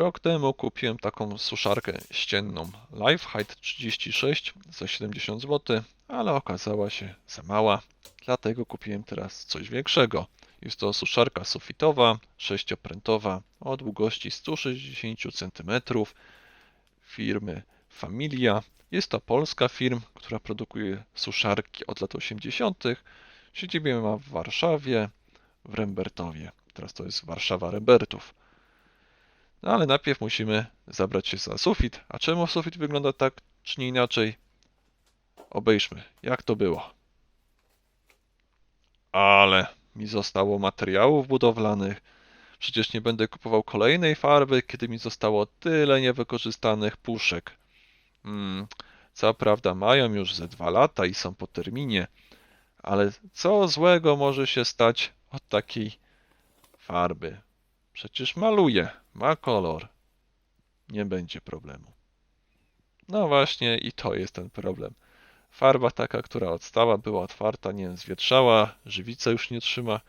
Rok temu kupiłem taką suszarkę ścienną Lifehide 36 za 70 zł, ale okazała się za mała, dlatego kupiłem teraz coś większego. Jest to suszarka sufitowa, sześcioprętowa o długości 160 cm firmy Familia. Jest to polska firma, która produkuje suszarki od lat 80. Siedzibę ma w Warszawie, w Rembertowie. Teraz to jest Warszawa Rembertów. No ale najpierw musimy zabrać się za sufit. A czemu sufit wygląda tak, czy nie inaczej? Obejrzmy, jak to było. Ale mi zostało materiałów budowlanych. Przecież nie będę kupował kolejnej farby, kiedy mi zostało tyle niewykorzystanych puszek. Hmm, co prawda mają już ze dwa lata i są po terminie, ale co złego może się stać od takiej farby? Przecież maluje, ma kolor. Nie będzie problemu. No właśnie, i to jest ten problem. Farba taka, która odstała, była otwarta, nie zwietrzała, żywica już nie trzyma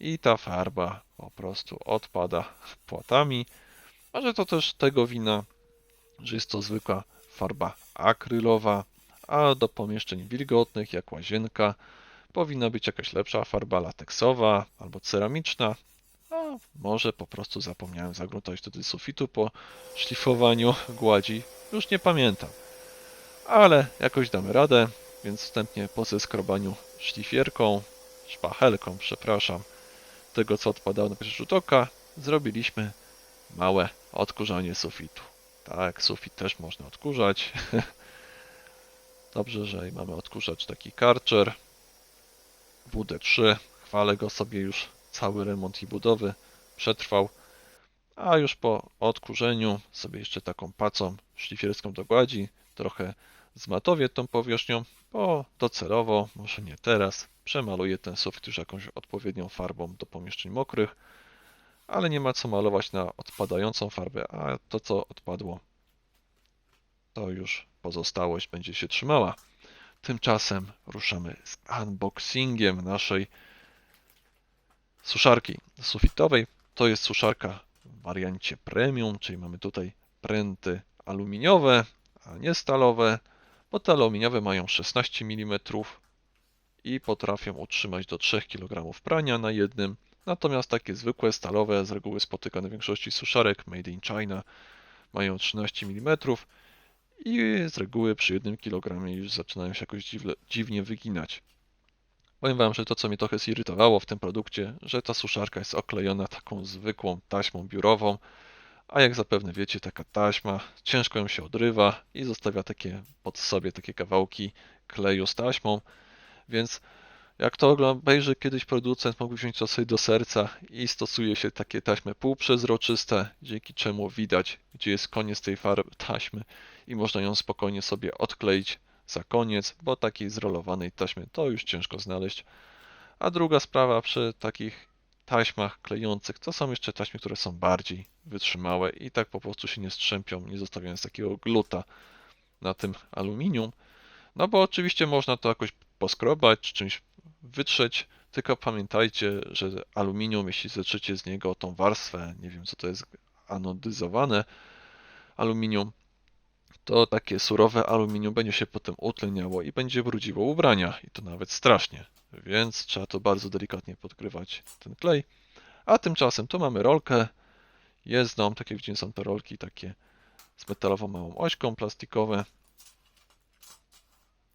i ta farba po prostu odpada płatami. Może to też tego wina, że jest to zwykła farba akrylowa, a do pomieszczeń wilgotnych, jak łazienka, powinna być jakaś lepsza farba lateksowa albo ceramiczna. A może po prostu zapomniałem zagruntować wtedy sufitu po szlifowaniu gładzi. Już nie pamiętam. Ale jakoś damy radę, więc wstępnie po zeskrobaniu szlifierką, szpachelką, przepraszam, tego co odpadało na pierwszy rzut oka, zrobiliśmy małe odkurzanie sufitu. Tak, sufit też można odkurzać. Dobrze, że mamy odkurzacz taki Karcher WD3. Chwalę go sobie już cały remont i budowy przetrwał. A już po odkurzeniu sobie jeszcze taką pacą szlifierską dogładzi, trochę zmatowię tą powierzchnią, bo docelowo, może nie teraz, przemaluję ten sufit już jakąś odpowiednią farbą do pomieszczeń mokrych, ale nie ma co malować na odpadającą farbę, a to co odpadło, to już pozostałość będzie się trzymała. Tymczasem ruszamy z unboxingiem naszej suszarki sufitowej. To jest suszarka w wariancie premium, czyli mamy tutaj pręty aluminiowe, a nie stalowe, bo te aluminiowe mają 16 mm i potrafią utrzymać do 3 kg prania na jednym. Natomiast takie zwykłe stalowe, z reguły spotykane w większości suszarek made in China, mają 13 mm i z reguły przy 1 kg już zaczynają się jakoś dziwle, dziwnie wyginać. Powiem Wam, że to co mnie trochę zirytowało w tym produkcie, że ta suszarka jest oklejona taką zwykłą taśmą biurową, a jak zapewne wiecie, taka taśma ciężko ją się odrywa i zostawia takie pod sobie takie kawałki kleju z taśmą, więc jak to obejrzy kiedyś producent, mógłby wziąć to sobie do serca i stosuje się takie taśmy półprzezroczyste, dzięki czemu widać, gdzie jest koniec tej farby taśmy i można ją spokojnie sobie odkleić za koniec, bo takiej zrolowanej taśmy to już ciężko znaleźć. A druga sprawa przy takich taśmach klejących to są jeszcze taśmy, które są bardziej wytrzymałe i tak po prostu się nie strzępią, nie zostawiając takiego gluta na tym aluminium. No bo oczywiście można to jakoś poskrobać, czy czymś wytrzeć, tylko pamiętajcie, że aluminium, jeśli zetrzecie z niego tą warstwę, nie wiem co to jest, anodyzowane aluminium, to takie surowe aluminium będzie się potem utleniało i będzie brudziło ubrania i to nawet strasznie, więc trzeba to bardzo delikatnie podgrywać ten klej. A tymczasem tu mamy rolkę jezdną, tak jak widzicie są te rolki takie z metalową małą ośką plastikowe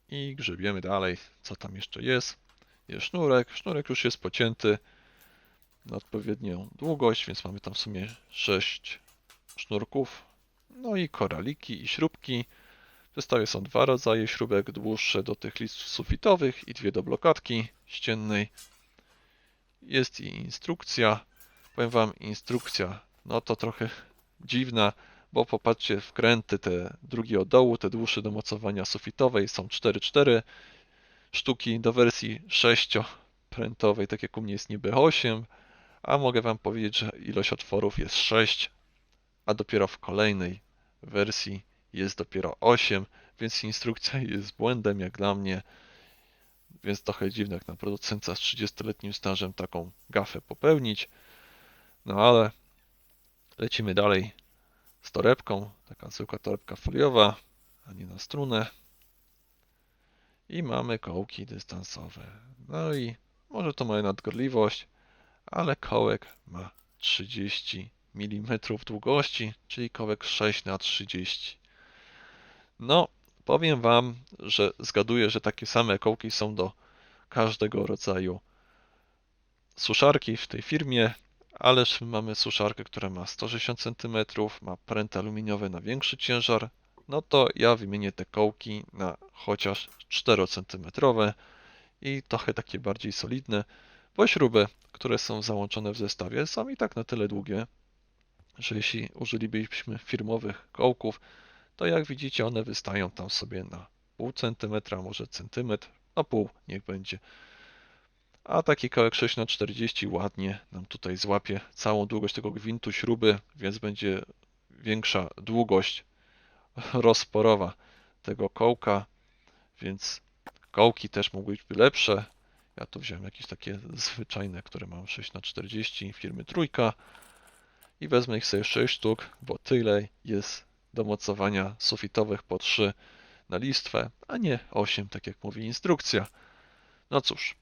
i grzebiemy dalej, co tam jeszcze jest. Jest sznurek, sznurek już jest pocięty na odpowiednią długość, więc mamy tam w sumie 6 sznurków. No i koraliki i śrubki. W zestawie są dwa rodzaje śrubek, dłuższe do tych listów sufitowych i dwie do blokadki ściennej. Jest i instrukcja. Powiem Wam, instrukcja, no to trochę dziwna, bo popatrzcie, wkręty te drugie od dołu, te dłuższe do mocowania sufitowej są 4-4 sztuki do wersji 6-prętowej, tak jak u mnie jest niby 8, a mogę Wam powiedzieć, że ilość otworów jest 6, a dopiero w kolejnej wersji jest dopiero 8, więc instrukcja jest błędem jak dla mnie, więc trochę dziwne jak na producenta z 30-letnim stażem taką gafę popełnić, no ale lecimy dalej. z torebką, taka zwykła torebka foliowa, a nie na strunę. I mamy kołki dystansowe. No i może to moja nadgorliwość, ale kołek ma 30 mm długości, czyli kołek 6 na 30 No, powiem Wam, że zgaduję, że takie same kołki są do każdego rodzaju suszarki w tej firmie, ależ mamy suszarkę, która ma 160 cm, ma pręty aluminiowe na większy ciężar, no to ja wymienię te kołki na chociaż 4 cm i trochę takie bardziej solidne, bo śruby, które są załączone w zestawie są i tak na tyle długie, że jeśli użylibyśmy firmowych kołków, to jak widzicie one wystają tam sobie na pół centymetra, może centymetr, no pół niech będzie. A taki kołek 6 na 40 ładnie nam tutaj złapie całą długość tego gwintu śruby, więc będzie większa długość rozporowa tego kołka, więc kołki też mogły być lepsze. Ja tu wziąłem jakieś takie zwyczajne, które mam 6 na 40 firmy Trójka i wezmę ich sobie 6 sztuk, bo tyle jest do mocowania sufitowych po 3 na listwę, a nie 8, tak jak mówi instrukcja. No cóż,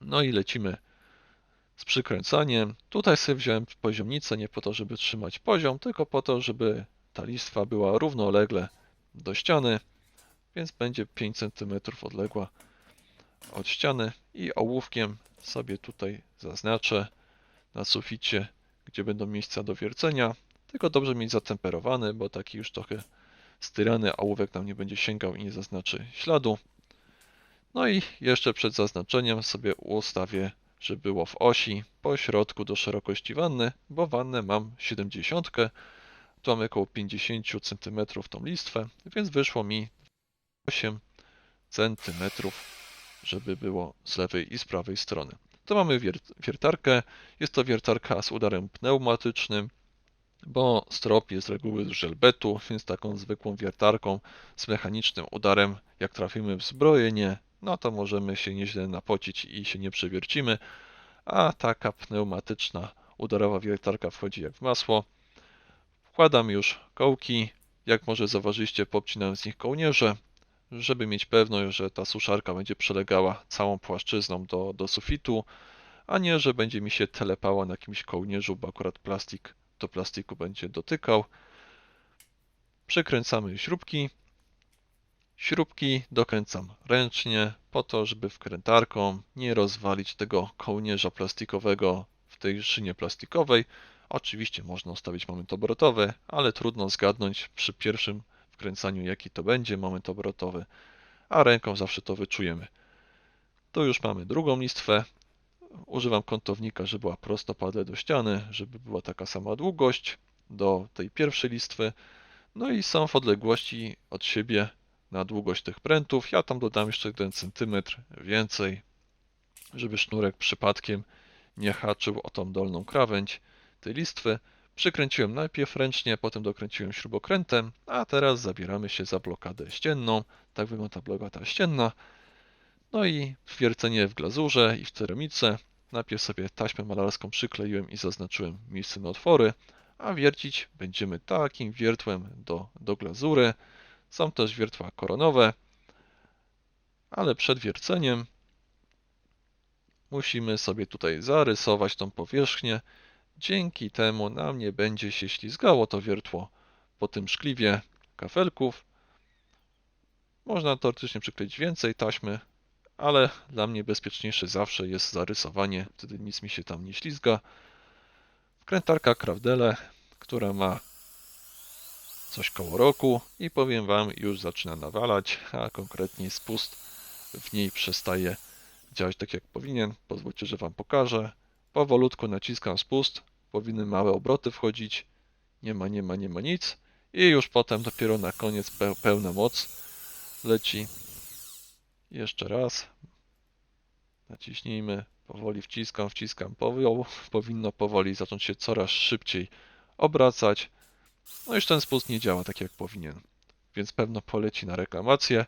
no i lecimy z przykręcaniem. Tutaj sobie wziąłem poziomnicę nie po to, żeby trzymać poziom, tylko po to, żeby ta listwa była równolegle do ściany, więc będzie 5 cm odległa od ściany i ołówkiem sobie tutaj zaznaczę na suficie, gdzie będą miejsca do wiercenia. Tylko dobrze mieć zatemperowany, bo taki już trochę styrany ołówek nam nie będzie sięgał i nie zaznaczy śladu. No i jeszcze przed zaznaczeniem sobie ustawię, żeby było w osi po środku do szerokości wanny, bo wannę mam 70, tu mamy około 50 cm tą listwę, więc wyszło mi 8 cm, żeby było z lewej i z prawej strony. Tu mamy wier- wiertarkę, jest to wiertarka z udarem pneumatycznym, bo strop jest z reguły z żelbetu, więc taką zwykłą wiertarką z mechanicznym udarem, jak trafimy w zbrojenie, no to możemy się nieźle napocić i się nie przewiercimy, a taka pneumatyczna udarowa wiertarka wchodzi jak w masło. Wkładam już kołki, jak może zauważyliście popcinam z nich kołnierze, żeby mieć pewność, że ta suszarka będzie przelegała całą płaszczyzną do, do sufitu, a nie, że będzie mi się telepała na jakimś kołnierzu, bo akurat plastik do plastiku będzie dotykał. Przykręcamy śrubki. Śrubki dokręcam ręcznie, po to, żeby wkrętarką nie rozwalić tego kołnierza plastikowego w tej szynie plastikowej. Oczywiście można ustawić moment obrotowy, ale trudno zgadnąć przy pierwszym wkręcaniu, jaki to będzie moment obrotowy, a ręką zawsze to wyczujemy. Tu już mamy drugą listwę. Używam kątownika, żeby była prostopadle do ściany, żeby była taka sama długość do tej pierwszej listwy. No i są w odległości od siebie na długość tych prętów. Ja tam dodam jeszcze 1 cm więcej, żeby sznurek przypadkiem nie haczył o tą dolną krawędź tej listwy. Przykręciłem najpierw ręcznie, potem dokręciłem śrubokrętem, a teraz zabieramy się za blokadę ścienną. Tak wygląda blokada ścienna. No i wiercenie w glazurze i w ceramice. Najpierw sobie taśmę malarską przykleiłem i zaznaczyłem miejsce na otwory, a wiercić będziemy takim wiertłem do, do glazury. Są też wiertła koronowe, ale przed wierceniem musimy sobie tutaj zarysować tą powierzchnię. Dzięki temu nam nie będzie się ślizgało to wiertło po tym szkliwie kafelków. Można teoretycznie przykleić więcej taśmy, ale dla mnie bezpieczniejsze zawsze jest zarysowanie, wtedy nic mi się tam nie ślizga. Wkrętarka Krawdele, która ma coś koło roku i powiem Wam, już zaczyna nawalać, a konkretnie spust w niej przestaje działać tak jak powinien. Pozwólcie, że Wam pokażę. Powolutku naciskam spust, powinny małe obroty wchodzić. Nie ma, nie ma, nie ma nic. I już potem dopiero na koniec pe- pełna moc leci. Jeszcze raz. Naciśnijmy. Powoli wciskam, wciskam. Powinno powoli zacząć się coraz szybciej obracać. No już ten spust nie działa tak jak powinien. Więc pewno poleci na reklamację.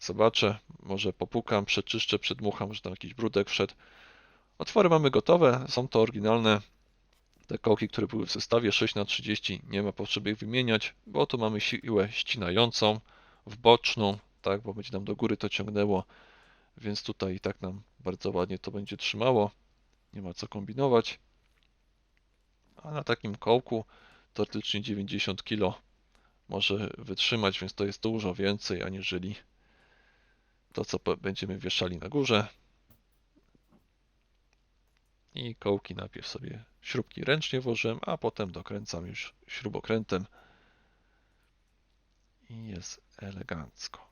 Zobaczę, może popukam, przeczyszczę, przedmucham, że tam jakiś brudek wszedł. Otwory mamy gotowe, są to oryginalne Te kołki, które były w zestawie 6x30, nie ma potrzeby ich wymieniać, bo tu mamy siłę ścinającą w boczną, tak, bo będzie nam do góry to ciągnęło, więc tutaj i tak nam bardzo ładnie to będzie trzymało. Nie ma co kombinować. A na takim kołku teoretycznie 90 kg może wytrzymać, więc to jest dużo więcej aniżeli to, co będziemy wieszali na górze. I kołki najpierw sobie śrubki ręcznie włożyłem, a potem dokręcam już śrubokrętem. I jest elegancko.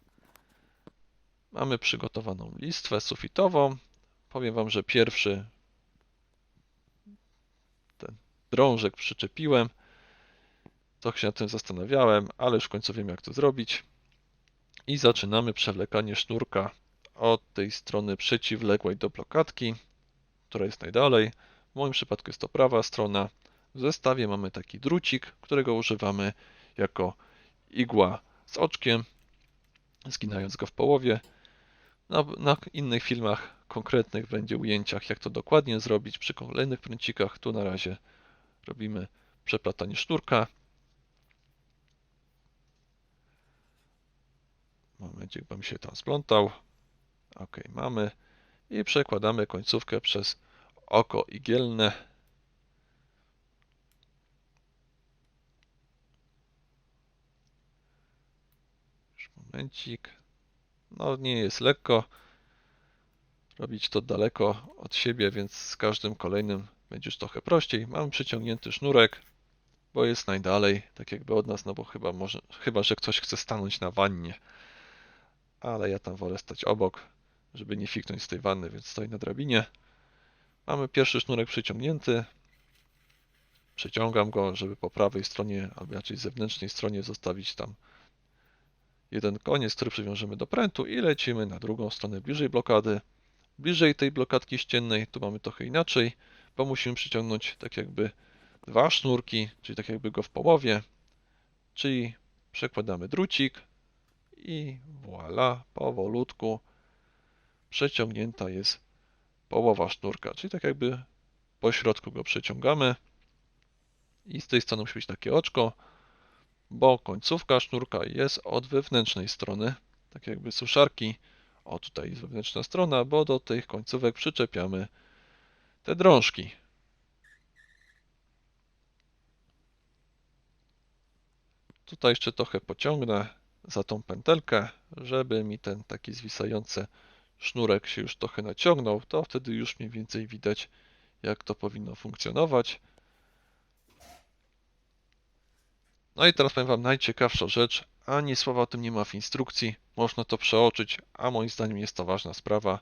Mamy przygotowaną listwę sufitową. Powiem Wam, że pierwszy ten drążek przyczepiłem. Trochę się nad tym zastanawiałem, ale już w końcu wiem jak to zrobić. I zaczynamy przewlekanie sznurka od tej strony przeciwległej do blokadki, która jest najdalej. W moim przypadku jest to prawa strona. W zestawie mamy taki drucik, którego używamy jako igła z oczkiem, zginając go w połowie. Na, na innych filmach konkretnych będzie ujęciach, jak to dokładnie zrobić przy kolejnych pręcikach. Tu na razie robimy przeplatanie sznurka. Momencik, bo mi się tam splątał. Ok, mamy. I przekładamy końcówkę przez oko igielne. Już momencik. No nie jest lekko. Robić to daleko od siebie, więc z każdym kolejnym będzie już trochę prościej. Mamy przyciągnięty sznurek, bo jest najdalej, tak jakby od nas, no bo chyba może, chyba że ktoś chce stanąć na wannie. Ale ja tam wolę stać obok, żeby nie fiknąć z tej wanny, więc stoi na drabinie. Mamy pierwszy sznurek przyciągnięty. Przeciągam go, żeby po prawej stronie, albo raczej zewnętrznej stronie zostawić tam jeden koniec, który przywiążemy do prętu i lecimy na drugą stronę bliżej blokady. Bliżej tej blokadki ściennej, tu mamy trochę inaczej, bo musimy przyciągnąć tak jakby dwa sznurki, czyli tak jakby go w połowie, czyli przekładamy drucik i voilà, powolutku przeciągnięta jest połowa sznurka, czyli tak jakby po środku go przeciągamy i z tej strony musi być takie oczko, bo końcówka sznurka jest od wewnętrznej strony, tak jakby suszarki. O, tutaj jest wewnętrzna strona, bo do tych końcówek przyczepiamy te drążki. Tutaj jeszcze trochę pociągnę za tą pętelkę, żeby mi ten taki zwisający sznurek się już trochę naciągnął, to wtedy już mniej więcej widać, jak to powinno funkcjonować. No i teraz powiem Wam najciekawsza rzecz. Ani słowa o tym nie ma w instrukcji. Można to przeoczyć, a moim zdaniem jest to ważna sprawa.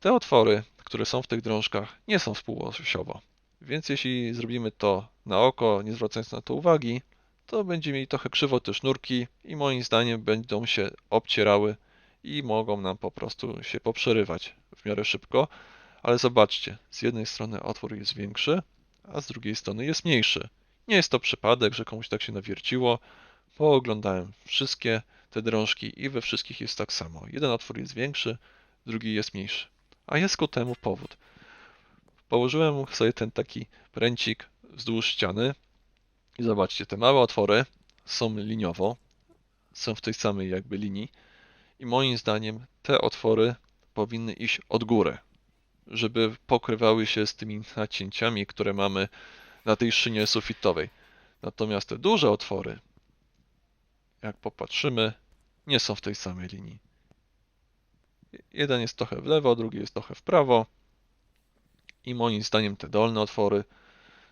Te otwory, które są w tych drążkach, nie są współosiowo. Więc jeśli zrobimy to na oko, nie zwracając na to uwagi, to będziemy mieli trochę krzywo te sznurki i moim zdaniem będą się obcierały i mogą nam po prostu się poprzerywać w miarę szybko. Ale zobaczcie, z jednej strony otwór jest większy, a z drugiej strony jest mniejszy. Nie jest to przypadek, że komuś tak się nawierciło. Pooglądałem wszystkie te drążki i we wszystkich jest tak samo. Jeden otwór jest większy, drugi jest mniejszy. A jest ku temu powód. Położyłem sobie ten taki pręcik wzdłuż ściany i zobaczcie, te małe otwory są liniowo, są w tej samej jakby linii i moim zdaniem te otwory powinny iść od góry, żeby pokrywały się z tymi nacięciami, które mamy na tej szynie sufitowej. Natomiast te duże otwory, jak popatrzymy, nie są w tej samej linii. Jeden jest trochę w lewo, drugi jest trochę w prawo. I moim zdaniem te dolne otwory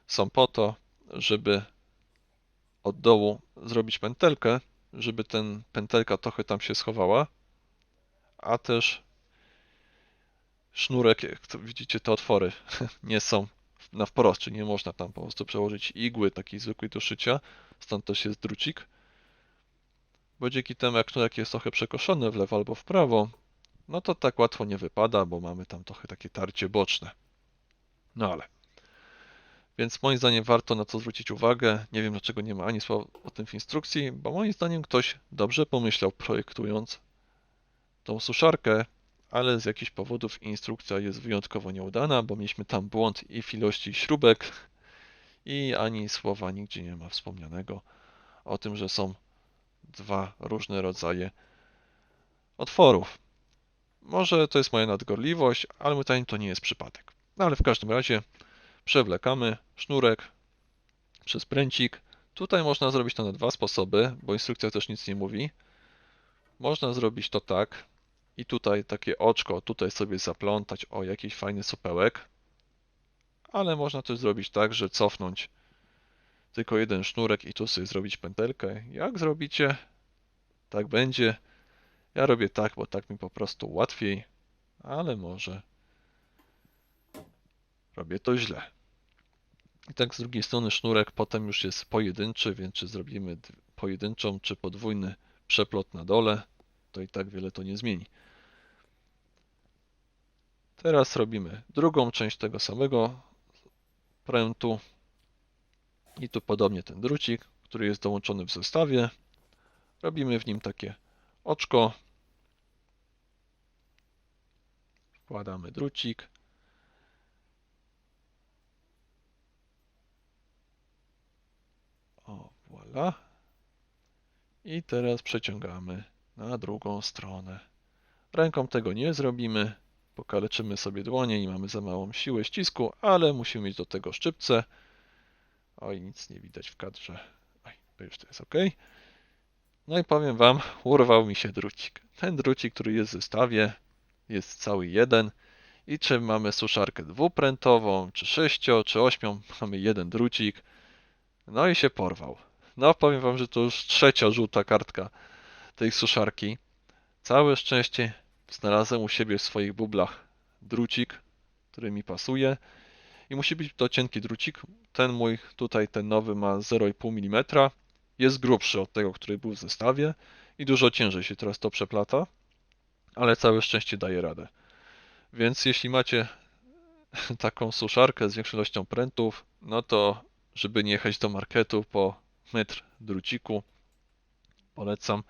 są po to, żeby od dołu zrobić pętelkę, żeby ten pętelka trochę tam się schowała, a też sznurek, jak to widzicie, te otwory nie są na wprost, czyli nie można tam po prostu przełożyć igły takiej zwykłej do szycia, stąd też jest drucik. Bo dzięki temu, jak sznurek jest trochę przekoszony w lewo albo w prawo, no to tak łatwo nie wypada, bo mamy tam trochę takie tarcie boczne. No ale. Więc moim zdaniem warto na to zwrócić uwagę. Nie wiem dlaczego nie ma ani słowa o tym w instrukcji, bo moim zdaniem ktoś dobrze pomyślał projektując tą suszarkę, ale z jakichś powodów instrukcja jest wyjątkowo nieudana, bo mieliśmy tam błąd i w ilości śrubek, i ani słowa nigdzie nie ma wspomnianego o tym, że są dwa różne rodzaje otworów. Może to jest moja nadgorliwość, ale moim zdaniem to nie jest przypadek. No ale w każdym razie przewlekamy sznurek przez pręcik. Tutaj można zrobić to na dwa sposoby, bo instrukcja też nic nie mówi. Można zrobić to tak i tutaj takie oczko, tutaj sobie zaplątać o jakiś fajny supełek, ale można też zrobić tak, że cofnąć tylko jeden sznurek i tu sobie zrobić pętelkę. Jak zrobicie, tak będzie. Ja robię tak, bo tak mi po prostu łatwiej, ale może robię to źle. I tak z drugiej strony sznurek potem już jest pojedynczy, więc czy zrobimy pojedynczą, czy podwójny przeplot na dole, to i tak wiele to nie zmieni. Teraz robimy drugą część tego samego prętu. I tu podobnie ten drucik, który jest dołączony w zestawie. Robimy w nim takie oczko. Wkładamy drucik. O, voilà. I teraz przeciągamy na drugą stronę. Ręką tego nie zrobimy. Pokaleczymy sobie dłonie i mamy za małą siłę ścisku, ale musimy mieć do tego szczypce. Oj, nic nie widać w kadrze. Oj, to już to jest ok. No i powiem Wam, urwał mi się drucik. Ten drucik, który jest w zestawie, jest cały jeden. I czy mamy suszarkę dwuprętową, czy sześcio, czy ośmią, mamy jeden drucik. No i się porwał. No powiem Wam, że to już trzecia żółta kartka tej suszarki. Całe szczęście znalazłem u siebie w swoich bublach drucik, który mi pasuje. I musi być to cienki drucik. Ten mój tutaj, ten nowy ma 0,5 mm. Jest grubszy od tego, który był w zestawie i dużo ciężej się teraz to przeplata, ale całe szczęście daje radę. Więc jeśli macie taką suszarkę z większą ilością prętów, no to żeby nie jechać do marketu po metr druciku, polecam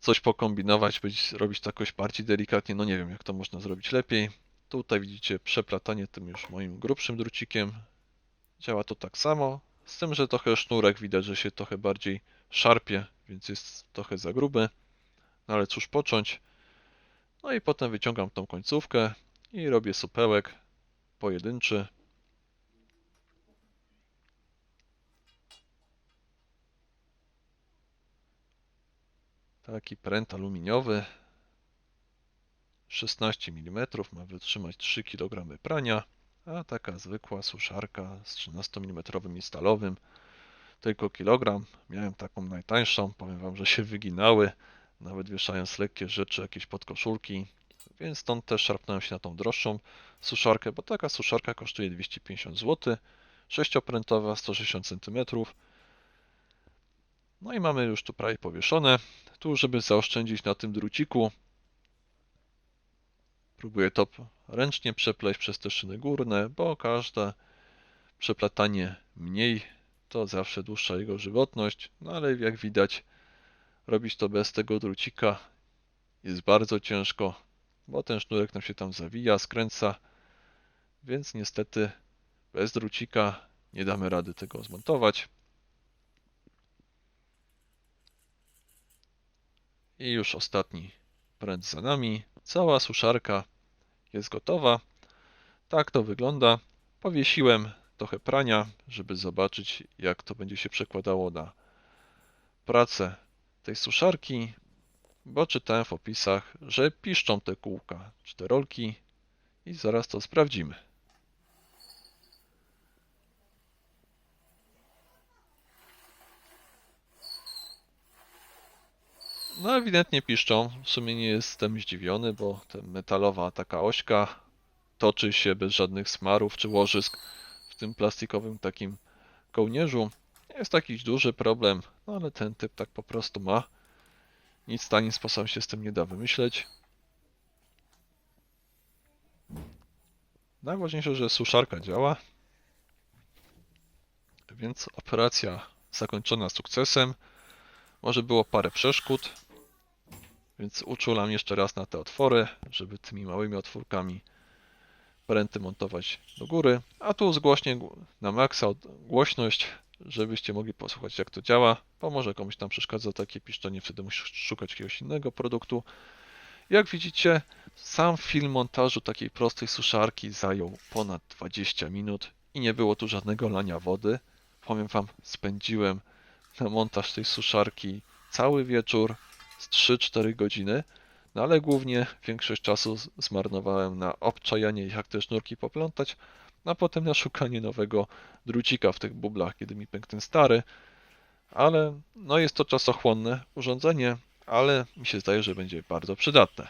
coś pokombinować, być, robić to jakoś bardziej delikatnie. No nie wiem, jak to można zrobić lepiej. Tutaj widzicie przeplatanie tym już moim grubszym drucikiem. Działa to tak samo, z tym, że trochę sznurek widać, że się trochę bardziej szarpie, więc jest trochę za gruby. No ale cóż począć. No i potem wyciągam tą końcówkę i robię supełek pojedynczy. Taki pręt aluminiowy 16 mm ma wytrzymać 3 kg prania, a taka zwykła suszarka z 13 mm stalowym tylko kilogram. Miałem taką najtańszą, powiem Wam, że się wyginały, nawet wieszając lekkie rzeczy, jakieś podkoszulki, więc stąd też szarpnąłem się na tą droższą suszarkę, bo taka suszarka kosztuje 250 zł, sześcioprętowa, 160 cm. No i mamy już tu prawie powieszone. Tu, żeby zaoszczędzić na tym druciku, próbuję to ręcznie przepleść przez te szyny górne, bo każde przeplatanie mniej to zawsze dłuższa jego żywotność, no ale jak widać robić to bez tego drucika jest bardzo ciężko, bo ten sznurek nam się tam zawija, skręca, więc niestety bez drucika nie damy rady tego zmontować. I już ostatni pręt za nami. Cała suszarka jest gotowa. Tak to wygląda. Powiesiłem trochę prania, żeby zobaczyć, jak to będzie się przekładało na pracę tej suszarki, bo czytałem w opisach, że piszczą te kółka, czterolki i zaraz to sprawdzimy. No ewidentnie piszczą. W sumie nie jestem zdziwiony, bo ta metalowa taka ośka toczy się bez żadnych smarów czy łożysk w tym plastikowym takim kołnierzu. Nie jest jakiś duży problem, no ale ten typ tak po prostu ma. Nic tanim sposobem się z tym nie da wymyśleć. Najważniejsze, że suszarka działa. Więc operacja zakończona sukcesem. Może było parę przeszkód, więc uczulam jeszcze raz na te otwory, żeby tymi małymi otwórkami pręty montować do góry, a tu zgłośnie gł- na maksa głośność, żebyście mogli posłuchać jak to działa, bo może komuś tam przeszkadza takie piszczenie, wtedy musisz szukać jakiegoś innego produktu. Jak widzicie, sam film montażu takiej prostej suszarki zajął ponad 20 minut i nie było tu żadnego lania wody. Powiem Wam, spędziłem na montaż tej suszarki cały wieczór z 3-4 godziny, no ale głównie większość czasu zmarnowałem na obczajanie jak te sznurki poplątać, a potem na szukanie nowego drucika w tych bublach, kiedy mi pękł ten stary. Ale no jest to czasochłonne urządzenie, ale mi się zdaje, że będzie bardzo przydatne.